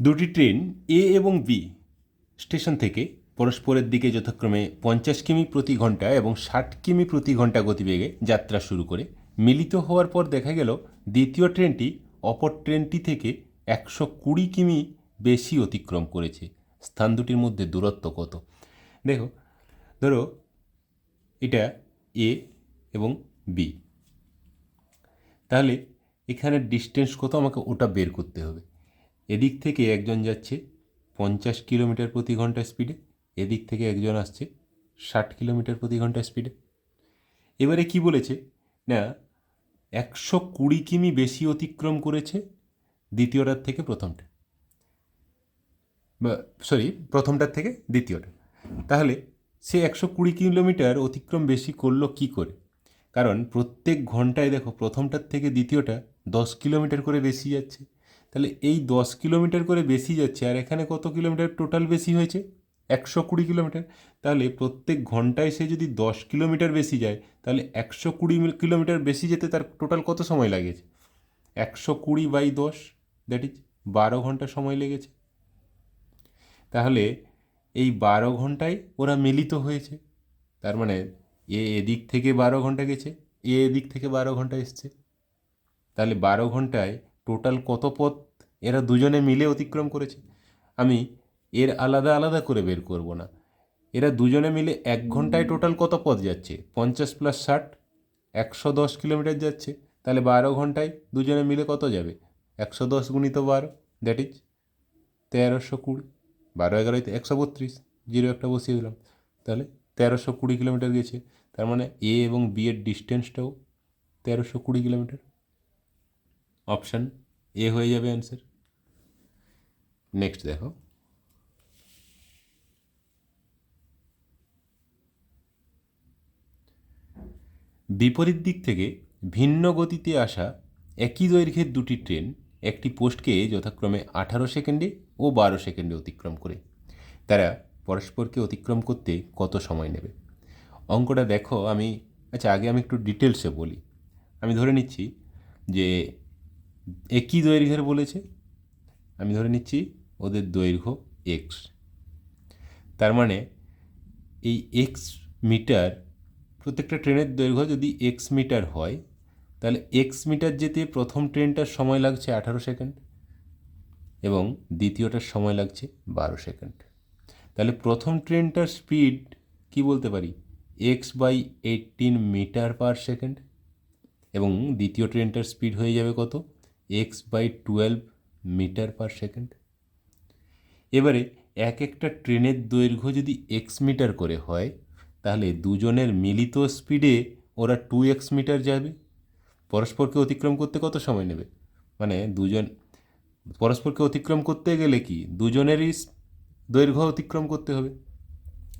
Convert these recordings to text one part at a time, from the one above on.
দুটি ট্রেন এ এবং B station থেকে পরস্পরের দিকে যথাক্রমে পঞ্চাশ কিমি প্রতি ঘণ্টা এবং ষাট কিমি প্রতি ঘণ্টা গতিবেগে যাত্রা শুরু করে। মিলিত হওয়ার পর দেখা গেল, দ্বিতীয় ট্রেনটি অপর ট্রেনটি থেকে একশো কুড়ি কিমি বেশি অতিক্রম করেছে। স্থান দুটির মধ্যে দূরত্ব কত? দেখো, ধরো এটা এ এবং বি। তাহলে এখানে ডিস্টেন্স কত আমাকে ওটা বের করতে হবে। এদিক থেকে একজন যাচ্ছে পঞ্চাশ কিলোমিটার প্রতি ঘণ্টা স্পিডে এদিক থেকে একজন আসছে ষাট কিলোমিটার প্রতি ঘণ্টা স্পিডে এবারে কি বলেছে? না, একশো কুড়ি কিমি বেশি অতিক্রম করেছে দ্বিতীয়টার থেকে প্রথমটা। বা সরি প্রথমটার থেকে দ্বিতীয়টা। তাহলে সে একশো কুড়ি কিলোমিটার অতিক্রম বেশি করল কি করে? কারণ প্রত্যেক ঘন্টায় দেখো প্রথমটার থেকে দ্বিতীয়টা দশ কিলোমিটার করে বেশি যাচ্ছে। তাহলে এই দশ কিলোমিটার করে বেশি যাচ্ছে, আর এখানে কত কিলোমিটার টোটাল বেশি হয়েছে? একশো কুড়ি কিলোমিটার। তাহলে প্রত্যেক ঘন্টায় সে যদি দশ কিলোমিটার বেশি যায়, তাহলে একশো কুড়ি কিলোমিটার বেশি যেতে তার টোটাল কত সময় লাগেছে? একশো কুড়ি বাই দশ দ্যাট ইজ বারো ঘণ্টা সময় লেগেছে। তাহলে এই বারো ঘন্টায় ওরা মিলিত হয়েছে। তার মানে এ এদিক থেকে বারো ঘণ্টা গেছে, এ এদিক থেকে বারো ঘণ্টা এসছে। তাহলে বারো ঘন্টায় টোটাল কত পথ এরা দুজনে মিলে অতিক্রম করেছে? আমি এর আলাদা আলাদা করে বের করব না। এরা দুজনে মিলে এক ঘন্টায় টোটাল কত পথ যাচ্ছে? পঞ্চাশ প্লাস ষাট? একশো দশ কিলোমিটার যাচ্ছে। তাহলে বারো ঘন্টায় দুজনে মিলে কত যাবে? একশো দশ গুণিত বারো দ্যাট ইজ তেরোশো কুড়ি। বারো এগারোতে একশো বত্রিশ, জিরো একটা বসিয়ে দিলাম। তাহলে তেরোশো কুড়ি কিলোমিটার গেছে। তার মানে এ এবং বি এর ডিস্টেন্সটাও তেরোশো কুড়ি কিলোমিটার। অপশান এ হয়ে যাবে অ্যান্সার নেক্সট দেখো। বিপরীত দিক থেকে ভিন্ন গতিতে আসা একই দৈর্ঘ্যের দুটি ট্রেন একটি পোস্টকে যথাক্রমে আঠারো সেকেন্ডে ও বারো সেকেন্ডে অতিক্রম করে। তারা পরস্পরকে অতিক্রম করতে কত সময় নেবে? অঙ্কটা দেখো, আমি আচ্ছা আগে আমি একটু ডিটেলসে বলি। আমি ধরে নিচ্ছি যে একই দৈর্ঘ্যের বলেছে? আমি ধরে নিচ্ছি ওদের দৈর্ঘ্য এক্স তার মানে এই এক্স মিটার, প্রত্যেকটা ট্রেনের দৈর্ঘ্য যদি এক্স মিটার হয়, তাহলে এক্স মিটার যেতে প্রথম ট্রেনটার সময় লাগছে আঠারো সেকেন্ড এবং দ্বিতীয়টার সময় লাগছে বারো সেকেন্ড। তাহলে প্রথম ট্রেনটার স্পিড কি বলতে পারি? X by eighteen metre per second এবং দ্বিতীয় ট্রেনটার স্পিড হয়ে যাবে কত? X by twelve metre per second এবারে এক একটা ট্রেনের দৈর্ঘ্য যদি এক্স মিটার করে হয়, তাহলে দুজনের মিলিত স্পিডে ওরা টু এক্স মিটার যাবে। পরস্পরকে অতিক্রম করতে কত সময় নেবে? মানে দুজন, পরস্পরকে অতিক্রম করতে গেলে কি দুজনেরই দৈর্ঘ্য অতিক্রম করতে হবে।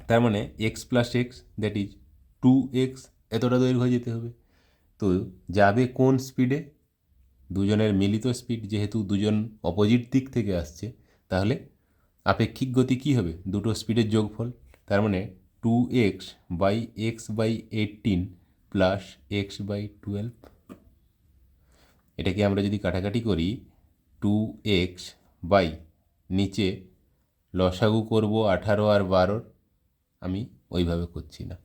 তার মানে X plus X that is two X এতটা দৈর্ঘ্য যেতে হবে। তো যাবে কোন স্পিডে দুজনের মিলিত স্পিড যেহেতু দুজন অপোজিট দিক থেকে আসছে, তাহলে আপেক্ষিক গতি কী হবে? দুটো স্পিডের যোগফল, তার মানে two X by X by eighteen plus X by twelve এটাকে আমরা যদি কাটাকাটি করি টু এক্স বাই নিচে লসাগু করব আঠারো আর বারোর আমি ওইভাবে করছি না।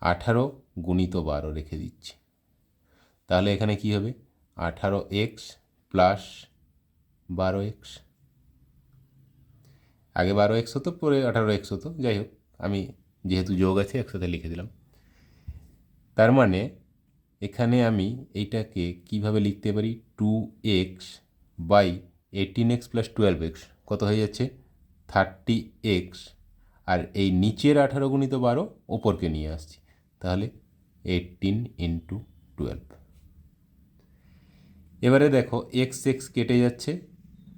আঠারো গুণিত বারো রেখে দিচ্ছি। তাহলে এখানে কি হবে? আঠারো এক্স প্লাস বারো এক্স আগে বারো এক্স হতো, পরে আঠারো এক্স হতো, যাই হোক, আমি যেহেতু যোগ আছে, একসাথে লিখে দিলাম। তার মানে এখানে আমি এইটাকে কীভাবে লিখতে পারি? Two X by eighteen X plus twelve X কত হয়ে যাচ্ছে? থার্টি এক্স আর এই নিচের আঠারো গুণিত বারো, ওপরকে নিয়ে আসছি। তাহলে এইটিন ইন্টু টুয়েলভ এবারে দেখো এক্স এক্স কেটে যাচ্ছে।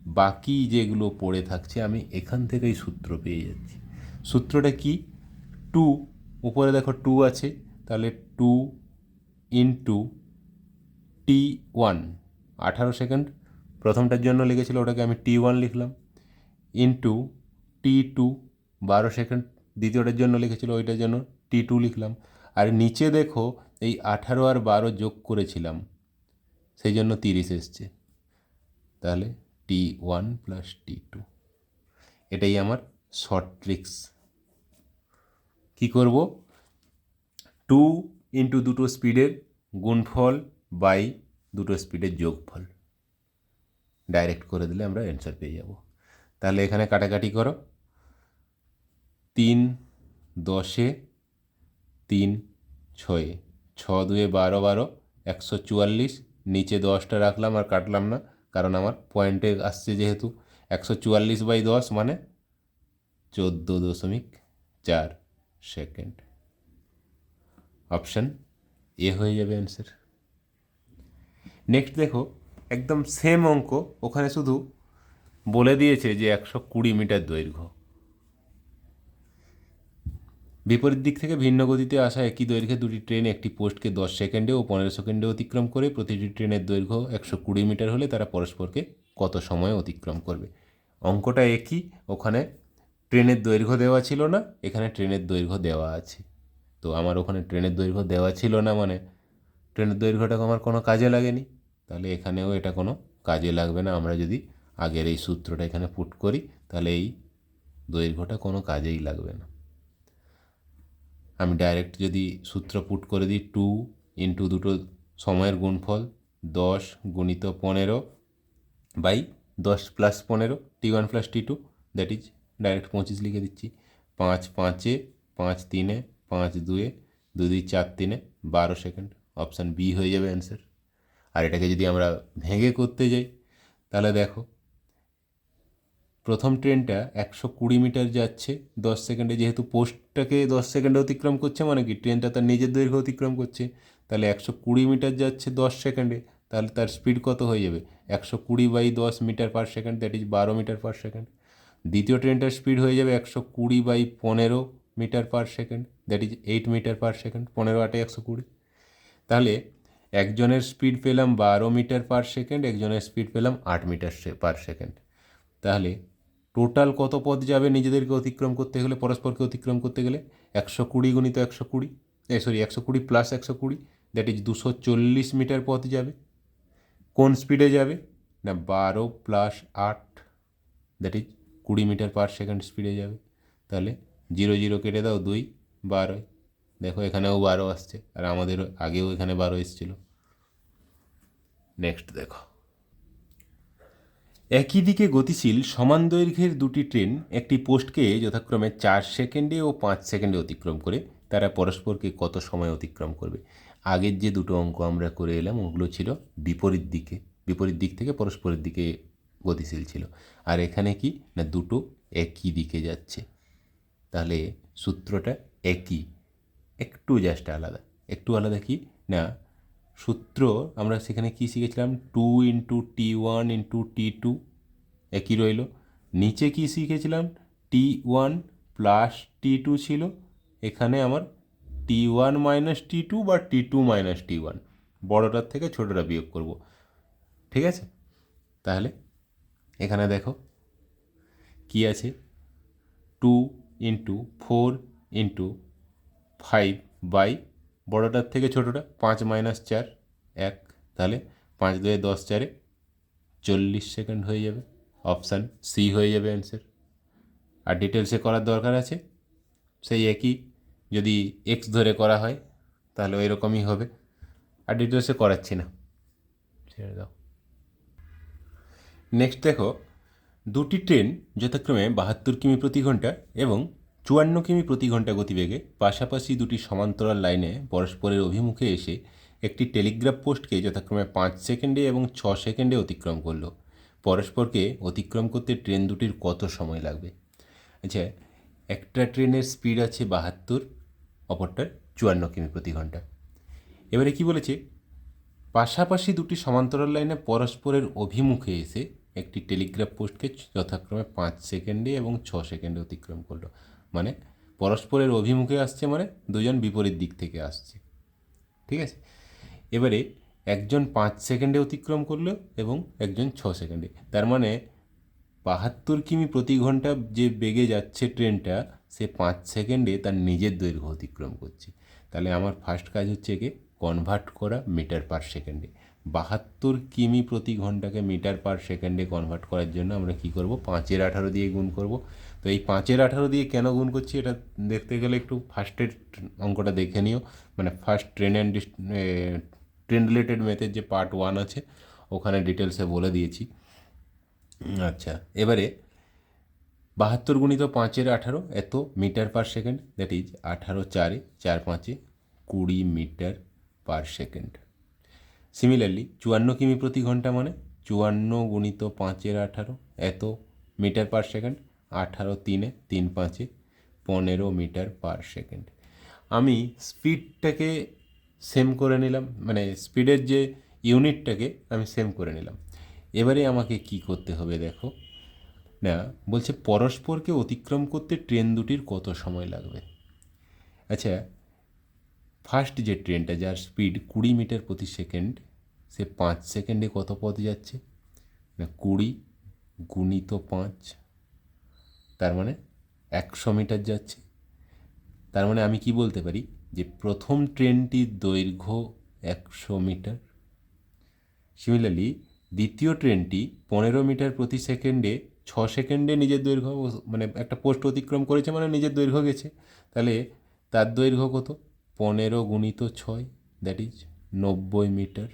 বাকি যেগুলো পড়ে থাকছে, আমি এখান থেকেই সূত্র পেয়ে যাচ্ছি। সূত্রটা কি? টু, উপরে দেখো টু আছে, তাহলে টু ইন্টু টি ওয়ান, আঠারো সেকেন্ড। প্রথমটার জন্য লেগেছিল ওটাকে আমি টি ওয়ান লিখলাম। ইন্টু টি টু, বারো সেকেন্ড। দ্বিতীয়টার জন্য লিখেছিল ওইটার জন্য টি টু লিখলাম। আর নিচে দেখো, এই আঠারো আর বারো যোগ করেছিলাম। সেই জন্য তিরিশ এসছে। তাহলে T one plus T two এটাই আমার শর্ট ট্রিক্স কী করব? টু ইন্টু দুটো স্পিডের গুণফল বাই দুটো স্পিডের যোগফল। ডাইরেক্ট করে দিলে আমরা অ্যান্সার পেয়ে যাব। তাহলে এখানে কাটাকাটি করো। তিন দশে তিন ছয়ে। ছ দুয়ে বারো বারো, একশো চুয়াল্লিশ নিচে দশটা রাখলাম আর কাটলাম না, কারণ আমার পয়েন্টে আসছে যেহেতু। একশো চুয়াল্লিশ বাই দশ মানে চোদ্দ দশমিক চার সেকেন্ড অপশান এ হয়ে যাবে অ্যান্সার নেক্সট দেখো, একদম সেম অঙ্ক, ওখানে শুধু বলে দিয়েছে যে একশো কুড়ি মিটার দৈর্ঘ্য। বিপরীত দিক থেকে ভিন্ন গতিতে আসা একই দৈর্ঘ্যে দুটি ট্রেন একটি পোস্টকে দশ সেকেন্ডে ও পনেরো সেকেন্ডে অতিক্রম করে প্রতিটি ট্রেনের দৈর্ঘ্য একশো কুড়ি মিটার হলে তারা পরস্পরকে কত সময় অতিক্রম করবে। অঙ্কটা একই, ওখানে ট্রেনের দৈর্ঘ্য দেওয়া ছিল না, এখানে ট্রেনের দৈর্ঘ্য দেওয়া আছে। তো আমার ওখানে ট্রেনের দৈর্ঘ্য দেওয়া ছিল না মানে ট্রেনের দৈর্ঘ্যটা আমার কোনো কাজে লাগেনি। তাহলে এখানেও এটা কোনো কাজে লাগবে না। আমরা যদি আগের এই সূত্রটা এখানে পুট করি, তাহলে এই দৈর্ঘ্যটা কোনো কাজেই লাগবে না। আমি ডাইরেক্ট যদি সূত্র পুট করে দিই টু ইন্টু দুটো সময়ের গুণফল দশ গুণিত পনেরো বাই দশ প্লাস পনেরো T one plus T two that is direct পঁচিশ লিখে দিচ্ছি। পাঁচ পাঁচে, পাঁচ তিনে, পাঁচ দুয়ে দু দুই চার তিনে, বারো সেকেন্ড অপশান বি হয়ে যাবে অ্যান্সার আর এটাকে যদি আমরা ভেঙে করতে যাই, তাহলে দেখো প্রথম ট্রেনটা একশো কুড়ি মিটার যাচ্ছে, দশ সেকেন্ডে। যেহেতু পোস্টটাকে দশ সেকেন্ডে অতিক্রম করছে মানে কি, ট্রেনটা তার নিজের দৈর্ঘ্য অতিক্রম করছে, তাহলে একশো কুড়ি মিটার যাচ্ছে দশ সেকেন্ডে, তাহলে তার স্পিড কত হয়ে যাবে? একশো কুড়ি বাই দশ metre per second that is বারো মিটার পার সেকেন্ড দ্বিতীয় ট্রেনটার স্পিড হয়ে যাবে একশো কুড়ি বাই পনেরো metre per second that is eight metre per second পনেরো আটে একশো কুড়ি। তাহলে একজনের স্পিড পেলাম বারো মিটার পার সেকেন্ড একজনের স্পিড পেলাম আট মিটার পার সেকেন্ড তাহলে টোটাল কত পথ যাবে নিজেদেরকে অতিক্রম করতে গেলে, পরস্পরকে অতিক্রম করতে গেলে? একশো কুড়ি গুণিত একশো কুড়ি সরি একশো কুড়ি প্লাস একশো কুড়ি দ্যাট ইজ দুশো চল্লিশ মিটার পথ যাবে। কোন স্পিডে যাবে? না, বারো প্লাস আট দ্যাট ইজ কুড়ি মিটার পার সেকেন্ড স্পিডে যাবে। তাহলে জিরো জিরো কেটে দাও দুই বারোয় দেখো এখানেও বারো আসছে, আর আমাদের আগেও এখানে বারো এসেছিল। নেক্সট দেখো। একই দিকে গতিশীল, সমান দৈর্ঘ্যের দুটি ট্রেন একটি পোস্টকে যথাক্রমে চার সেকেন্ডে ও পাঁচ সেকেন্ডে অতিক্রম করে, তারা পরস্পরকে কত সময় অতিক্রম করবে? আগের যে দুটো অঙ্ক আমরা করে এলাম, ওগুলো ছিল বিপরীত দিকে, বিপরীত দিক থেকে পরস্পরের দিকে গতিশীল ছিল। আর এখানে কি? না, দুটো একই দিকে যাচ্ছে। তাহলে সূত্রটা একই, একটু জাস্ট আলাদা। একটু আলাদা কি? না সূত্র, আমরা সেখানে কি শিখেছিলাম? Two into T one into T two, একই রইল। নিচে কি শিখেছিলাম? T one plus T two ছিল, এখানে আমার T one minus T two বা T two minus T one, বড়োটার থেকে ছোটোটা বিয়োগ করব। ঠিক আছে? তাহলে এখানে দেখো, কি আছে? Two into four into five by বড়োটার থেকে ছোটোটা পাঁচ মাইনাস চার, এক। তাহলে পাঁচ দুয়ে দশ চারে চল্লিশ সেকেন্ড হয়ে যাবে। অপশান সি হয়ে যাবে অ্যান্সার। আর ডিটেলসে করার দরকার আছে? সেই একই যদি এক্স ধরে করা হয়, তাহলে ওই রকমই হবে। আর ডিটেলসে করাচ্ছি না। ছেড়ে দাও। নেক্সট দেখো, দুটি ট্রেন যথাক্রমে বাহাত্তর কিমি প্রতি ঘণ্টা এবং চুয়ান্ন কিমি প্রতি ঘণ্টা গতিবেগে পাশাপাশি দুটি সমান্তরাল লাইনে পরস্পরের অভিমুখে এসে একটি টেলিগ্রাফ পোস্টকে যথাক্রমে পাঁচ সেকেন্ডে এবং ছ সেকেন্ডে অতিক্রম করল। পরস্পরকে অতিক্রম করতে ট্রেন দুটির কত সময় লাগবে? আচ্ছা একটা ট্রেনের স্পিড আছে বাহাত্তর অপরটার চুয়ান্ন কিমি প্রতি ঘণ্টা এবারে কি বলেছে? পাশাপাশি দুটি সমান্তরাল লাইনে পরস্পরের অভিমুখে এসে একটি টেলিগ্রাফ পোস্টকে যথাক্রমে পাঁচ সেকেন্ডে এবং ছ সেকেন্ডে অতিক্রম করল। মানে পরস্পরের অভিমুখে আসছে মানে দুজন বিপরীত দিক থেকে আসছে। ঠিক আছে? এবারে একজন পাঁচ সেকেন্ডে অতিক্রম করল এবং একজন ছ সেকেন্ডে। তার মানে বাহাত্তর কিমি প্রতি ঘণ্টা যে বেগে যাচ্ছে ট্রেনটা, সে পাঁচ সেকেন্ডে তার নিজের দৈর্ঘ্য অতিক্রম করছে। তাহলে আমার ফার্স্ট কাজ হচ্ছে একে কনভার্ট করা মিটার পার সেকেন্ডে বাহাত্তর কিমি প্রতি ঘন্টাকে মিটার পার সেকেন্ডে কনভার্ট করার জন্য আমরা কি করব? পাঁচের আঠারো দিয়ে গুণ করব। তো এই পাঁচের আঠারো দিয়ে কেন গুণ করছি এটা দেখতে গেলে একটু ফার্স্টের অঙ্কটা দেখে নিও। মানে first train and train related ম্যাথের যে পার্ট ওয়ান আছে, ওখানে ডিটেলসে বলে দিয়েছি। আচ্ছা এবারে বাহাত্তর গুণিত পাঁচের আঠারো, এত metre per second that is আঠারো চারে চার পাঁচে কুড়ি মিটার পার সেকেন্ড। সিমিলারলি চুয়ান্ন কিমি প্রতি ঘণ্টা মানে চুয়ান্ন গুণিত পাঁচের আঠারো, এত মিটার পার সেকেন্ড, আঠারো তিনে তিন পাঁচে পনেরো মিটার পার সেকেন্ড। আমি স্পিডটাকে সেম করে নিলাম মানে স্পিডের যে ইউনিটটাকে আমি সেম করে নিলাম। এবারে আমাকে কি করতে হবে দেখো। না, বলছে পরস্পরকে অতিক্রম করতে ট্রেন দুটির কত সময় লাগবে? আচ্ছা ফার্স্ট যে ট্রেনটা যার স্পিড কুড়ি মিটার প্রতি সেকেন্ড, সে পাঁচ সেকেন্ডে কত পথ যাচ্ছে? না, কুড়ি গুণিত পাঁচ, তার মানে একশো মিটার যাচ্ছে। তার মানে আমি কি বলতে পারি? যে প্রথম ট্রেনটির দৈর্ঘ্য একশো মিটার। সিমিলারলি দ্বিতীয় ট্রেনটি পনেরো মিটার প্রতি সেকেন্ডে ছ সেকেন্ডে নিজের দৈর্ঘ্য মানে একটা পোস্ট অতিক্রম করেছে মানে নিজের দৈর্ঘ্য গেছে। তাহলে তার দৈর্ঘ্য কত? পনেরো গুণিত ছয় দ্যাট ইজ নব্বই মিটার।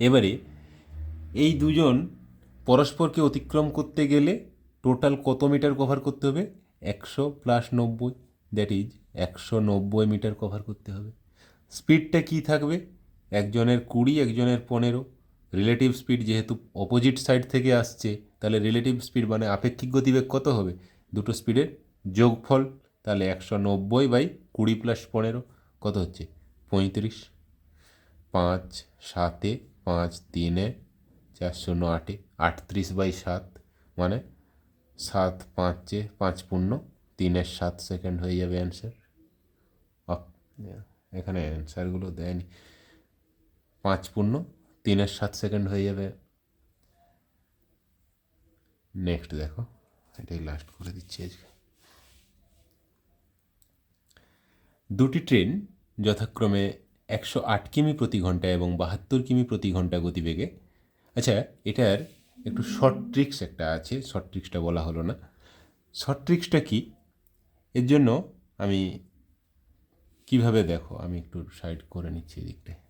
এবারে এই দুজন পরস্পরকে অতিক্রম করতে গেলে টোটাল কত মিটার কভার করতে হবে? একশো প্লাস নব্বই দ্যাট ইজ একশো নব্বই মিটার কভার করতে হবে। স্পিডটা কি থাকবে? একজনের কুড়ি, একজনের পনেরো। রিলেটিভ স্পিড যেহেতু অপোজিট সাইড থেকে আসছে, তাহলে রিলেটিভ স্পিড মানে আপেক্ষিক গতিবেগ কত হবে? দুটো স্পিডের যোগফল তাহলে একশো নব্বই বাই কুড়ি প্লাস পনেরো, কত হচ্ছে? পঁয়ত্রিশ। পাঁচ সাতে পাঁচ তিনে চার শূন্য আটে আটত্রিশ বাই সাত মানে সাত পাঁচে পাঁচ পূর্ণ, তিনের সাত সেকেন্ড হয়ে যাবে অ্যান্সার এখানে অ্যান্সারগুলো দেয়নি। পাঁচ পূর্ণ, তিনের সাত সেকেন্ড হয়ে যাবে। নেক্সট দেখো, এটাই লাস্ট করে দিচ্ছি আজকে। দুটি ট্রেন যথাক্রমে একশো আট কিমি প্রতি ঘণ্টা এবং বাহাত্তর কিমি প্রতি ঘণ্টা গতিবেগে। আচ্ছা এটার একটু শর্ট ট্রিক্স একটা আছে শর্ট ট্রিক্সটা বলা হলো না। শর্ট ট্রিক্সটা কি? এর জন্য আমি কীভাবে দেখো? আমি একটু সাইড করে নিচ্ছি এদিকটায়।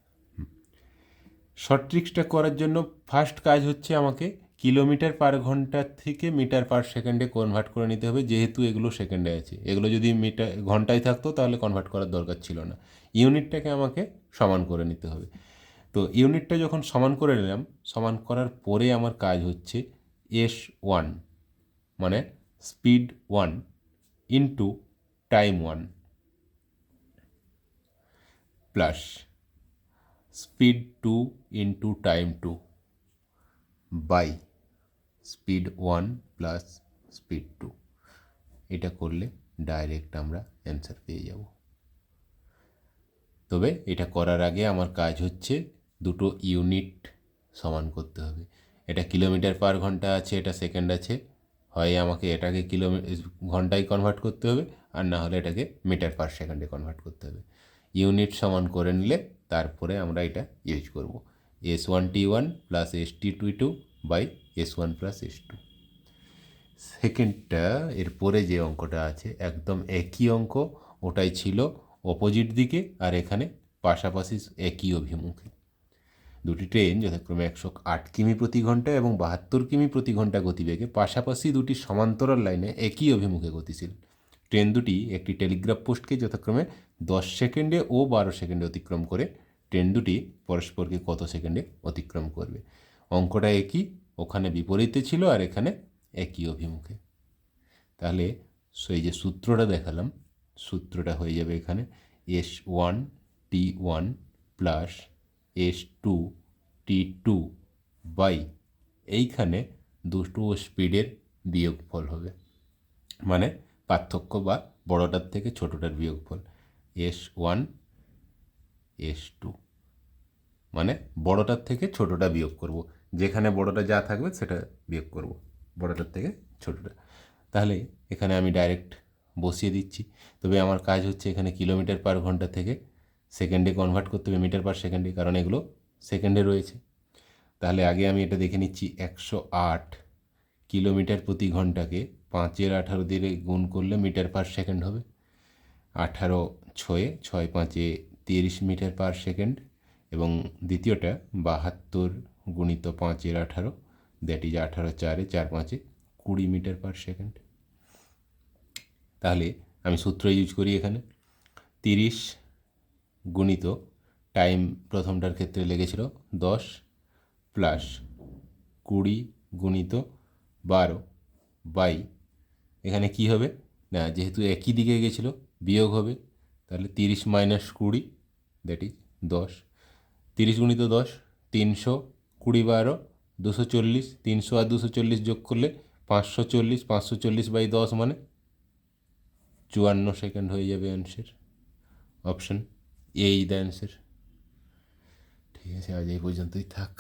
শর্ট ট্রিক্সটা করার জন্য ফার্স্ট কাজ হচ্ছে আমাকে কিলোমিটার পার ঘণ্টা থেকে মিটার পার সেকেন্ডে কনভার্ট করে নিতে হবে, যেহেতু এগুলো সেকেন্ডে আছে। এগুলো যদি মিটার, ঘন্টায় থাকতো, তাহলে কনভার্ট করার দরকার ছিল না। ইউনিটটাকে আমাকে সমান করে নিতে হবে। তো ইউনিটটা যখন সমান করে নিলাম, সমান করার পরে আমার কাজ হচ্ছে এস ওয়ান মানে speed one into time one plus speed two into time two by speed one plus speed two. এটা করলে ডাইরেক্ট আমরা অ্যান্সার পেয়ে যাব। তবে এটা করার আগে আমার কাজ হচ্ছে দুটো ইউনিট সমান করতে হবে। এটা কিলোমিটার পার ঘণ্টা আছে, এটা সেকেন্ড আছে। হয় আমাকে এটাকে কিলোমি, ঘন্টায় কনভার্ট করতে হবে, আর না হলে এটাকে মিটার পার সেকেন্ডে কনভার্ট করতে হবে। ইউনিট সমান করে নিলে তারপরে আমরা এটা ইউজ করব। S one T one plus S T two two by S one plus S two সেকেন্ডটা এরপরে যে অঙ্কটা আছে, একদম একই অঙ্ক, ওটাই ছিল অপোজিট দিকে আর এখানে পাশাপাশি একই অভিমুখে। দুটি ট্রেন যথাক্রমে একশো আট কিমি প্রতি ঘণ্টা এবং বাহাত্তর কিমি প্রতি ঘণ্টা গতিবেগে, পাশাপাশি দুটি সমান্তরাল লাইনে একই অভিমুখে গতিশীল। ট্রেন দুটি একটি টেলিগ্রাফ পোস্টকে যথাক্রমে দশ সেকেন্ডে ও বারো সেকেন্ডে অতিক্রম করে ট্রেন দুটি পরস্পরকে কত সেকেন্ডে অতিক্রম করবে? অঙ্কটা একই, ওখানে বিপরীতে ছিল আর এখানে একই অভিমুখে। তাহলে সেই যে সূত্রটা দেখালাম, সূত্রটা হয়ে যাবে এখানে S one T one plus S two T two by এইখানে দুটো স্পিডের বিয়োগফল হবে। মানে পার্থক্য বা বড়টার থেকে ছোটোটার বিয়োগফল। এস ওয়ান এস টু মানে বড়টার থেকে ছোটোটা বিয়োগ করব। যেখানে বড়টা যা থাকবে সেটা বিয়োগ করব, বড়টার থেকে ছোটোটা। তাহলে এখানে আমি ডাইরেক্ট বসিয়ে দিচ্ছি। তবে আমার কাজ হচ্ছে এখানে কিলোমিটার পার ঘণ্টা থেকে সেকেন্ডে কনভার্ট করতে হবে মিটার পার সেকেন্ডে কারণ এগুলো সেকেন্ডে রয়েছে। তাহলে আগে আমি এটা দেখে নিচ্ছি, একশো আট কিলোমিটার প্রতি ঘন্টাকে পাঁচের আঠারো দিয়ে গুণ করলে মিটার পার সেকেন্ড হবে। আঠারো ছয়ে ছয় পাঁচে তিরিশ মিটার পার সেকেন্ড এবং দ্বিতীয়টা বাহাত্তর গুণিত পাঁচের আঠারো, দ্যাট ইজ আঠারো চারে চার পাঁচে কুড়ি মিটার পার সেকেন্ড। তাহলে আমি সূত্র ইউজ করি এখানে। তিরিশ গুণিত টাইম প্রথমটার ক্ষেত্রে লেগেছিল দশ প্লাস কুড়ি গুণিত বারো বাই। এখানে কি হবে? না, যেহেতু একই দিকে গেছিল, বিয়োগ হবে, তাহলে তিরিশ মাইনাস কুড়ি, দ্যাট ইজ দশ। তিরিশ গুণিত দশ, তিনশো কুড়ি বারো, দুশো চল্লিশ, তিনশো আর দুশো চল্লিশ যোগ করলে পাঁচশো চল্লিশ পাঁচশো চল্লিশ বাই দশ মানে চুয়ান্ন সেকেন্ড হয়ে যাবে অ্যান্সার অপশন এই দ্য অ্যান্সার ঠিক আছে, আজ এই পর্যন্তই থাক।